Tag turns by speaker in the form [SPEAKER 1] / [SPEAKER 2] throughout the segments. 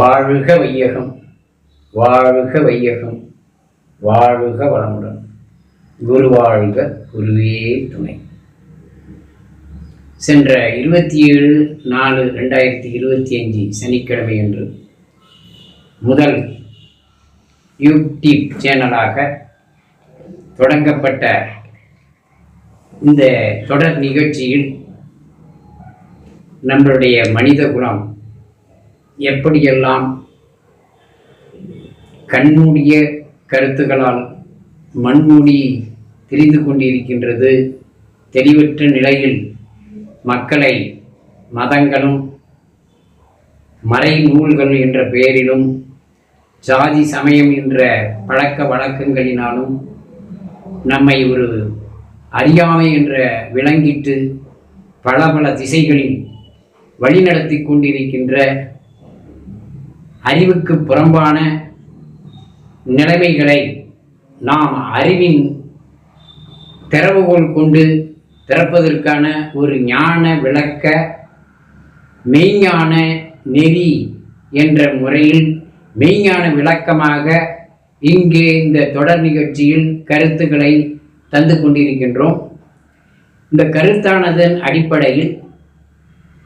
[SPEAKER 1] வாழ்க வையகம். வாழ்க வையகம். வாழ்க வளமுடன். குரு வாழ்க குருவே துணை. சென்ற இருபத்தி ஏழு நாலு ரெண்டாயிரத்தி இருபத்தி அஞ்சு சனிக்கிழமை அன்று முதல் யூடியூப் சேனலாக தொடங்கப்பட்ட இந்த தொடர் நிகழ்ச்சியில் நம்மளுடைய மனித குலம் எப்படியெல்லாம் கண்மூடிய கருத்துகளால் மண்மூடி திரிந்து கொண்டிருக்கின்றது தெளிவற்ற நிலையில் மக்களை மதங்களும் மறை நூல்கள் என்ற பெயரிலும் ஜாதி சமயம் என்ற பழக்க வழக்கங்களினாலும் நம்மை ஒரு அறியாமை என்ற விளங்கிட்டு பல பல திசைகளில் வழிநடத்தி கொண்டிருக்கின்ற அறிவுக்கு புறம்பான நிலைமைகளை நாம் அறிவின் திறவுகோள் கொண்டு திறப்பதற்கான ஒரு ஞான விளக்க மெய்ஞான நெறி என்ற முறையில் மெய்ஞான விளக்கமாக இங்கே இந்த தொடர் நிகழ்ச்சியில் கருத்துக்களை தந்து கொண்டிருக்கின்றோம். இந்த கருத்தானதன் அடிப்படையில்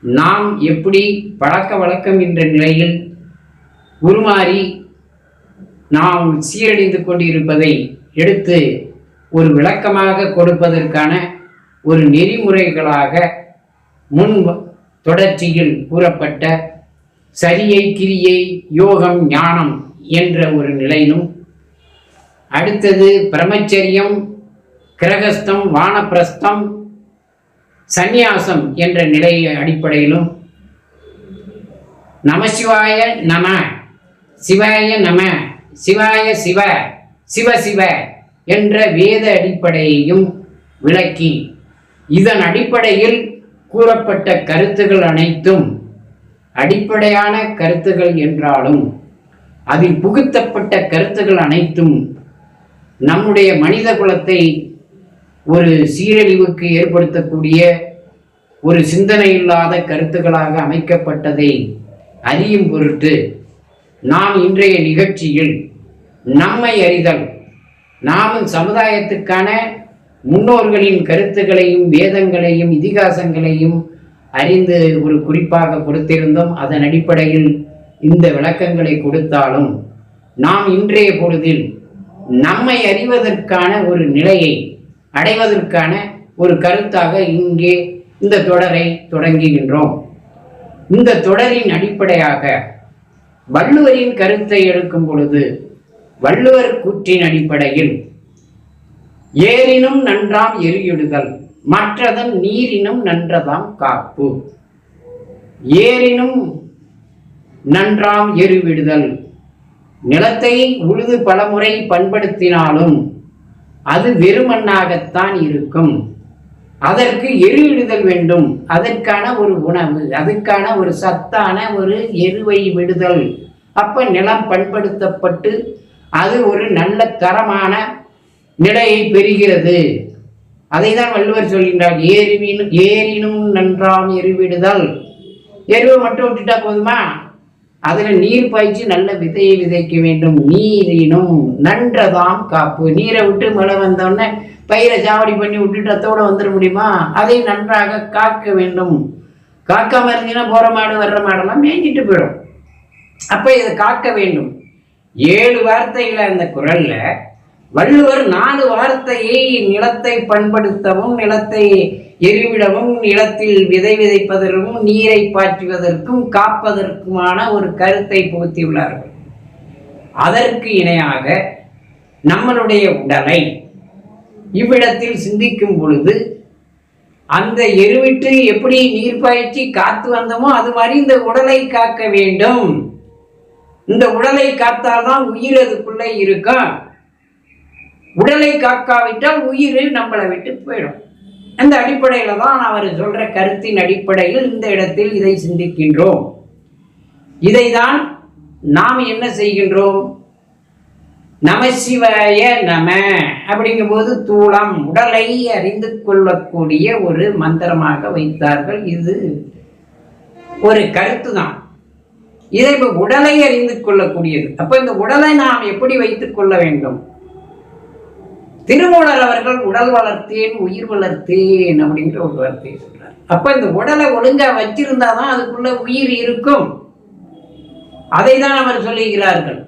[SPEAKER 1] நாம் எப்படி பழக்க வழக்கம் என்ற நிலையில் உருமாறி நாம் சீரழிந்து கொண்டிருப்பதை எடுத்து ஒரு விளக்கமாக கொடுப்பதற்கான ஒரு நெறிமுறைகளாக முன் தொடர்ச்சியில் கூறப்பட்ட சரியை கிரியை யோகம் ஞானம் என்ற ஒரு நிலையிலும் அடுத்தது பிரம்மச்சரியம் கிரகஸ்தம் வானப்பிரஸ்தம் சந்நியாசம் என்ற நிலை அடிப்படையிலும் நமசிவாய நம சிவாய நம சிவாய சிவ சிவ சிவ என்ற வேத அடிப்படையையும் விளக்கி இதன் அடிப்படையில் கூறப்பட்ட கருத்துகள் அனைத்தும் அடிப்படையான கருத்துகள் என்றாலும் அதில் புகுத்தப்பட்ட கருத்துகள் அனைத்தும் நம்முடைய மனித குலத்தை ஒரு சீரழிவுக்கு ஏற்படுத்தக்கூடிய ஒரு சிந்தனை இல்லாத கருத்துக்களாக அமைக்கப்பட்டதை அறியும் பொருட்டு நாம் இன்றைய நிகழ்ச்சியில் நம்மை அறிதல் நாமும் சமுதாயத்துக்கான முன்னோர்களின் கருத்துக்களையும் வேதங்களையும் இதிகாசங்களையும் அறிந்து ஒரு குறிப்பாக கொடுத்திருந்தோம். அதன் அடிப்படையில் இந்த விளக்கங்களை கொடுத்தாலும் நாம் இன்றைய பொழுதில் நம்மை அறிவதற்கான ஒரு நிலையை அடைவதற்கான ஒரு கருத்தாக இங்கே இந்த தொடரை தொடங்குகின்றோம். இந்த தொடரின் அடிப்படையாக வள்ளுவரின் கருத்தை எடுக்கும் பொழுது வள்ளுவர் கூற்றின் அடிப்படையில் ஏரினும் நன்றாம் எரியிடுதல் மற்றதன் நீரினும் நன்றதாம் காப்பு. ஏரினும் நன்றாம் எருவிடுதல் நிலத்தை உழுது பலமுறை பண்படுத்தினாலும் அது வெறுமண்ணாகத்தான் இருக்கும். அதற்கு எருவிடுதல் வேண்டும். அதற்கான ஒரு உணவு அதுக்கான ஒரு சத்தான ஒரு எருவை விடுதல். அப்ப நிலம் பண்படுத்தப்பட்டு அது ஒரு நல்ல தரமான நிலையை பெறுகிறது. அதை தான் வள்ளுவர் சொல்கின்றார் ஏரிவினும் ஏரினும் நன்றாம் எருவிடுதல் எருவை மட்டும் விட்டுட்டா போதுமா? அதில் நீர் பாய்ச்சி நல்ல விதையை விதைக்க வேண்டும். நீரினும் நன்றதாம் காப்பு. நீரை விட்டு மழை வந்தோடனே பயிரை சாவடி பண்ணி விட்டுட்டு அத்தோடு வந்துட முடியுமா? அதை நன்றாக காக்க வேண்டும். காக்காமல் இருந்தீங்கன்னா போகிற மாடு வர்ற மாடெல்லாம் மேய்ஞ்சிட்டு போயிடும். அப்போ இதை காக்க வேண்டும். ஏழு வார்த்தைகளை அந்த குரல்ல வள்ளுவர் நாலு வார்த்தையை நிலத்தை பண்படுத்தவும் நிலத்தை எரிவிடவும் நிலத்தில் விதை விதைப்பதற்கும் நீரை பாற்றுவதற்கும் காப்பதற்குமான ஒரு கருத்தை புகுத்தியுள்ளார்கள். அதற்கு இணையாக நம்மளுடைய உடலை இவ்விடத்தில் சிந்திக்கும் பொழுது அந்த எருவிட்டு எப்படி நீர் பாய்ச்சி காத்து வந்தோமோ அது மாதிரி இந்த உடலை காக்க வேண்டும். இந்த உடலை காத்தால்தான் உயிர் அதுக்குள்ளே இருக்கும் உடலை காக்காவிட்டால் உயிர் நம்மளை விட்டு போயிடும். அந்த அடிப்படையில் தான் அவர் சொல்கிற கருத்தின் அடிப்படையில் இந்த இடத்தில் இதை சிந்திக்கின்றோம். இதை தான் நாம் என்ன செய்கின்றோம்? நமசிவாய நம அப்படிங்கும்போது தூளம் உடலை அறிந்து கொள்ளக்கூடிய ஒரு மந்திரமாக வைத்தார்கள். இது ஒரு கருத்து தான். இதை இப்போ உடலை அறிந்து கொள்ளக்கூடியது. அப்போ இந்த உடலை நாம் எப்படி வைத்துக் கொள்ள வேண்டும்? திருமூலர் அவர்கள் உடல் வளர்த்தேன் உயிர் வளர்த்தேன் அப்படிங்கிற ஒரு வார்த்தையை சொல்றார். அப்ப இந்த உடலை ஒழுங்கா வச்சிருந்தாதான் அதுக்குள்ள உயிர் இருக்கும். அதை தான் அவர் சொல்லுகிறார்கள்.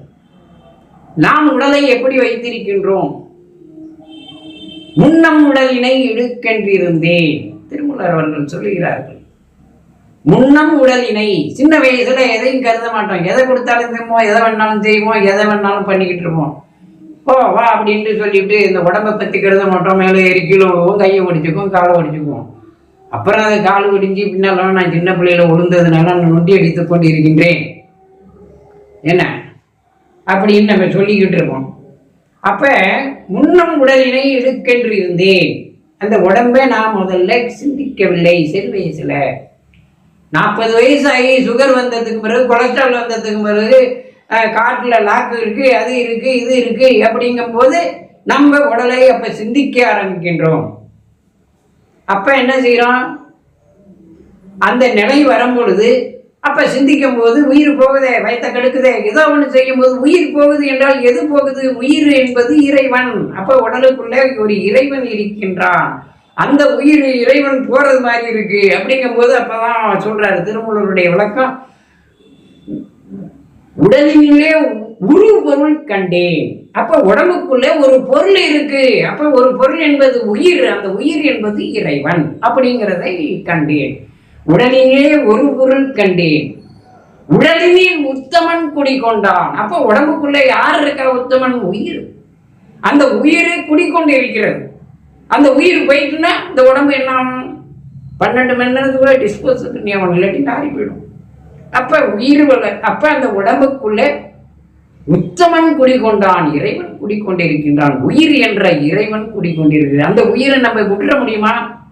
[SPEAKER 1] நாம் உடலை எப்படி வைத்திருக்கின்றோம்? முன்னம் உடலினை இடுக்கென்றிருந்தேன். திருமூலர் அவர்கள் சொல்லுகிறார்கள். முன்னம் உடலினை சின்ன வயசுல எதையும் கருத மாட்டோம். எதை கொடுத்தாலும் திரும்புவோம் எதை வேணாலும் செய்வோம் எதை வேணாலும் பண்ணிக்கிட்டு இருப்போம். போ வா அப்படின்ட்டு சொல்லிட்டு இந்த உடம்பை பற்றி கருத மாட்டோம் மேலே ஏறி கீழே விழுவோம் கையை ஒடிச்சுக்குவோம் காலை ஒடிச்சுக்குவோம் அப்புறம் அது கால் ஒடிஞ்சு பின்னாலும் நான் சின்ன பிள்ளையில விழுந்ததுனால நான் நொண்டி அடித்து கொண்டு இருக்கின்றேன் என்ன? அப்படின்னு நம்ம சொல்லிக்கிட்டு இருக்கோம். அப்போ முன்னம் உடலினை இழுக்கென்று இருந்தேன் அந்த உடம்பை நான் முதல்ல சிந்திக்கவில்லை செல் வயசில் நாற்பது வயசு ஆகி சுகர் வந்ததுக்கு பிறகு கொலஸ்ட்ரால் வந்ததுக்கு பிறகு காட்டில் லாக்கு இருக்குது அது இருக்குது இது இருக்குது அப்படிங்கும்போது நம்ம உடலை அப்போ சிந்திக்க ஆரம்பிக்கின்றோம். அப்போ என்ன செய்கிறோம் அந்த நிலை வரும் பொழுது சிந்திக்கும் போது உயிர் போகுதே வயத்தை கெடுக்குதே ஏதோ ஒன்று செய்யும் போது உயிர் போகுது என்றால் எது போகுது? உயிர் என்பது இறைவன். அப்போ உடலுக்குள்ளே ஒரு இறைவன் இருக்கின்றான். அந்த உயிர் இறைவன் போகிறது மாதிரி இருக்குது அப்படிங்கும்போது அப்பதான் சொல்றாரு திருமூலருடைய விளக்கம். உடலிலே உரு பொருள் கண்டேன். அப்ப உடம்புக்குள்ள ஒரு பொருள் இருக்கு. அப்ப ஒரு பொருள் என்பது உயிர். அந்த உயிர் என்பது இறைவன். அப்படிங்கிறதை கண்டேன். உடலிலே ஒரு பொருள் கண்டேன். உடலினில் உத்தமன் குடிகொண்டான். அப்ப உடம்புக்குள்ள யார் இருக்கா உத்தமன்? உயிர். அந்த உயிர் குடிக்கொண்டு இருக்கிறது. அந்த உயிர் போயிட்டுன்னா இந்த உடம்பு என்ன பன்னெண்டு மணி நேரத்துக்குள்ள டிஸ்போஸ் நீ அவன் இல்லாட்டி நாரி போயிடும். அப்ப உயிர் வள அப்ப அந்த உடம்புக்குள்ளே உத்தமன் குடிகொண்டான் இறைவன் குடிக்கொண்டிருக்கின்றான் உயிர் என்ற இறைவன் குடிக்கொண்டிருக்கிறான் அந்த உயிரை நம்ம விட்டுற முடியுமா?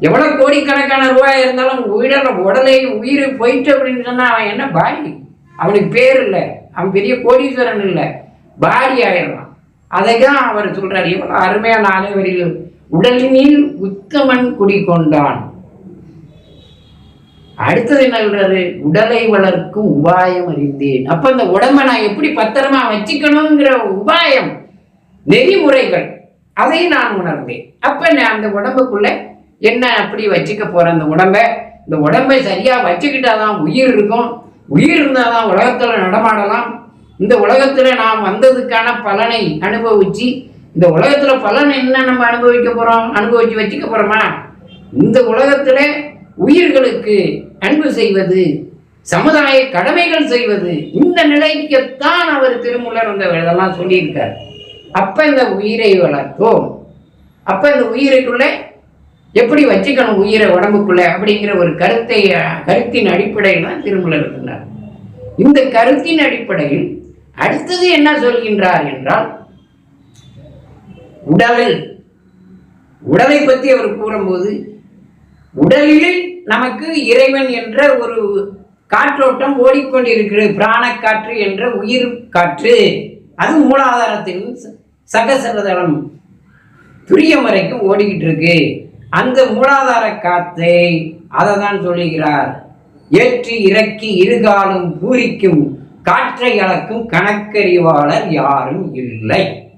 [SPEAKER 1] எவ்வளவு கோடிக்கணக்கான ரூபாய் இருந்தாலும் உடல உடலை உயிர் போயிட்டு அப்படின்னு சொன்னா அவன் என்ன பாடி? அவனுக்கு பேர் இல்லை. அவன் பெரிய கோடீஸ்வரன் இல்லை. பாடி ஆயிடுறான். அதை தான் அவர் சொல்றாரு. எவ்வளவு அருமையான ஆலைவரில் உடலினில் உத்தமன் குடிகொண்டான். அடுத்தது என்ன சொல்றாரு உடலை வளர்க்கும் உபாயம் அறிந்தேன். அப்ப அந்த உடம்பை நான் எப்படி பத்திரமா வச்சுக்கணுங்கிற உபாயம் நெறிமுறைகள் அதை நான் உணர்ந்தேன். அப்ப நான் அந்த உடம்புக்குள்ள என்ன அப்படி வச்சுக்க போறேன்? அந்த உடம்பை இந்த உடம்பை சரியா வச்சுக்கிட்டாதான் உயிர் இருக்கும். உயிர் இருந்தாதான் உலகத்துல நடமாடலாம். இந்த உலகத்துல நாம் வந்ததுக்கான பலனை அனுபவிச்சு இந்த உலகத்துல பலன் என்ன நம்ம அனுபவிக்க போறோம்? அனுபவிச்சு வச்சுக்க போறோமா? இந்த உலகத்துல உயிர்களுக்கு அன்பு செய்வது சமுதாய கடமைகள் செய்வது இந்த நிலைக்குத்தான் அவர் திருமூலர் அந்த இதெல்லாம் சொல்லியிருக்கார். அப்போ இந்த உயிரை வளர்த்தோம். அப்போ இந்த உயிருக்குள்ளே எப்படி வச்சுக்கணும் உயிரை உடம்புக்குள்ளே அப்படிங்கிற ஒரு கருத்தை கருத்தின் அடிப்படையில் தான் திருமூலர் இருந்தார் இந்த கருத்தின் அடிப்படையில் அடுத்தது என்ன சொல்கின்றார் என்றால் உடலில் உடலை பற்றி அவர் கூறும்போது உடலில் நமக்கு இறைவன் என்ற ஒரு காற்றோட்டம் ஓடிக்கொண்டிருக்கிறது. பிராணக்காற்று என்ற உயிர் காற்று. அது மூலாதாரத்தின் ச- சகசரதளம் துரியம் வரைக்கும் ஓடிக்கிட்டு இருக்கு அந்த மூலாதார காத்தை அதை தான் சொல்லுகிறார். ஏற்றி இறக்கி இருகாலும் பூரிக்கும் காற்றை அளக்கும் கணக்கறிவாளர் யாரும் இல்லை.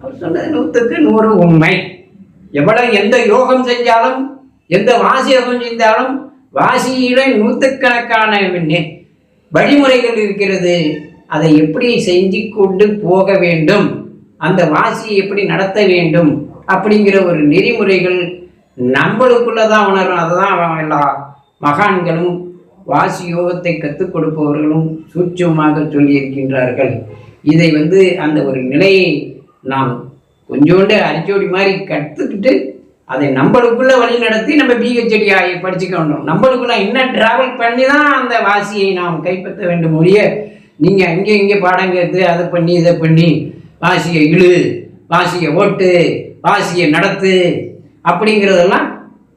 [SPEAKER 1] அவர் சொன்னது நூற்றுக்கு நூறு உண்மை. எவ்வளவு எந்த யோகம் செஞ்சாலும் எந்த வாசி யோகம் செஞ்சாலும் வாசியில நூற்றுக்கணக்கான வழிமுறைகள் இருக்கிறது. அதை எப்படி செஞ்சு கொண்டு போக வேண்டும்? அந்த வாசியை எப்படி நடத்த வேண்டும்? அப்படிங்கிற ஒரு நெறிமுறைகள் நம்மளுக்குள்ள தான் உணரும் அதுதான் எல்லா மகான்களும் வாசி யோகத்தை கற்றுக் கொடுப்பவர்களும் சூட்சமாக சொல்லியிருக்கின்றார்கள். இதை வந்து அந்த ஒரு நிலையை நாம் கொஞ்சோண்டு அரிச்சோடி மாதிரி கற்றுக்கிட்டு அதை நம்மளுக்குள்ள வழி நடத்தி நம்ம பிஹெச்டி ஆகி படிச்சுக்கணும். நம்மளுக்குள்ள இன்னும் டிராவல் பண்ணி தான் அந்த வாசியை நாம் கைப்பற்ற வேண்டும் ஒழிய நீங்கள் அங்கே இங்கே பாடம் கேட்டு அதை பண்ணி இதை பண்ணி வாசியை இழு வாசியை ஓட்டு வாசியை நடத்து அப்படிங்கிறதெல்லாம்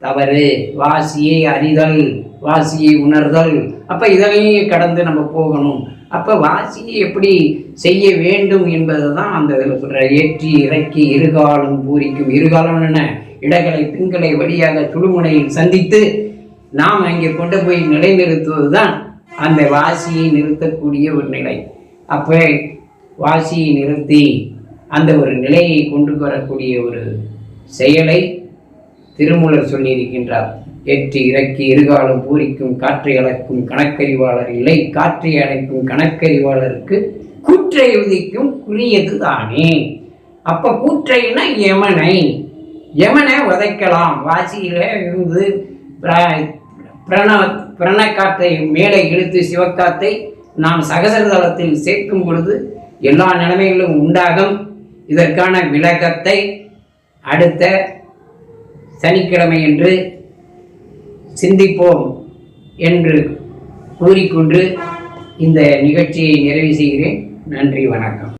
[SPEAKER 1] தவறு. வாசியை அறிதல் வாசியை உணர்தல். அப்போ இதையும் கடந்து நம்ம போகணும். அப்போ வாசியை எப்படி செய்ய வேண்டும் என்பது தான் அந்த இதில் சொல்கிற ஏற்றி இறக்கி இருகாலம் பூரிக்கும். இருகாலம் என்ன? இடங்களை திங்களை வழியாக துளுமுனையில் சந்தித்து நாம் அங்கே கொண்டு போய் நிலைநிறுத்துவது தான் அந்த வாசியை நிறுத்தக்கூடிய ஒரு நிலை. அப்போ வாசியை நிறுத்தி அந்த ஒரு நிலையை கொண்டு வரக்கூடிய ஒரு செயலை திருமூலர் சொல்லியிருக்கின்றார். ஏற்றி இறக்கி இருகாலம் பூரிக்கும் காற்றை அளக்கும் கணக்கறிவாளர் இல்லை காற்றை அழைக்கும் கணக்கறிவாளருக்கு கூற்றை உதிக்கும் குறியது தானே அப்போ கூற்றைனா யமனை. யமனை உதைக்கலாம். வாசியில இருந்து பிரண பிரணக்காற்றை மேலே இழுத்து சிவக்காத்தை நாம் சகசரதளத்தில் சேர்க்கும் பொழுது எல்லா நிலைமைகளும் உண்டாகும். இதற்கான விளக்கத்தை அடுத்த சனிக்கிழமை என்று சிந்திப்போம் என்று கூறிக்கொண்டு இந்த நிகழ்ச்சியை நிறைவு செய்கிறேன். நன்றி வணக்கம்.